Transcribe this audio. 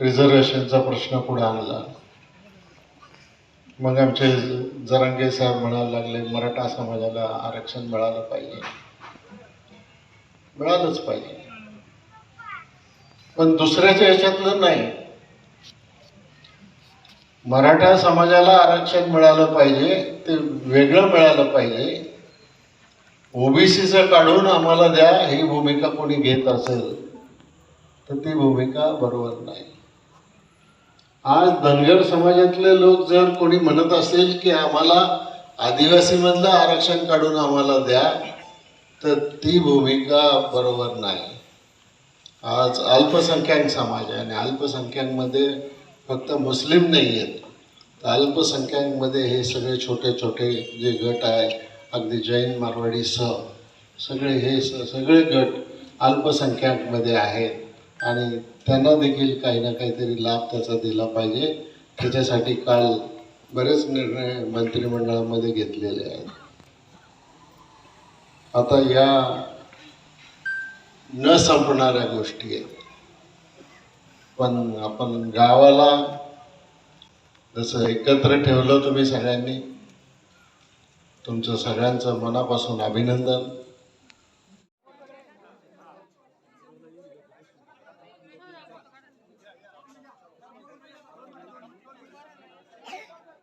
रिझर्वेशनचा प्रश्न पुढे आणला. मग आमचे जरांगे साहेब म्हणायला लागले मराठा समाजाला आरक्षण मिळालं पाहिजे. मिळालंच पाहिजे. पण दुसऱ्याच्या ह्याच्यातलं नाही. मराठा समाजाला आरक्षण मिळालं पाहिजे ते वेगळं मिळालं पाहिजे. ओबीसीचं काढून आम्हाला द्या ही भूमिका कोणी घेत असेल तर ती भूमिका बरोबर नाही. आज धनगर समाजातले लोक जर कोणी म्हणत असेल की आम्हाला आदिवासीमधलं आरक्षण काढून आम्हाला द्या तर ती भूमिका बरोबर नाही. आज अल्पसंख्याक समाज आहे आणि अल्पसंख्याकमध्ये फक्त मुस्लिम नाही आहेत. तर अल्पसंख्याकमध्ये हे सगळे छोटे छोटे जे गट आहे अगदी जैन मारवाडी सह सगळे हे स सगळे गट अल्पसंख्याकमध्ये आहेत. आणि त्यांना देखील काही ना काहीतरी लाभ त्याचा दिला पाहिजे. त्याच्यासाठी काल बरेच निर्णय मंत्रिमंडळामध्ये घेतलेले आहेत. आता या न संपणाऱ्या गोष्टी आहेत. पण आपण गावाला जसं एकत्र ठेवलं तुम्ही सगळ्यांनी तुमचं सगळ्यांचं मनापासून अभिनंदन.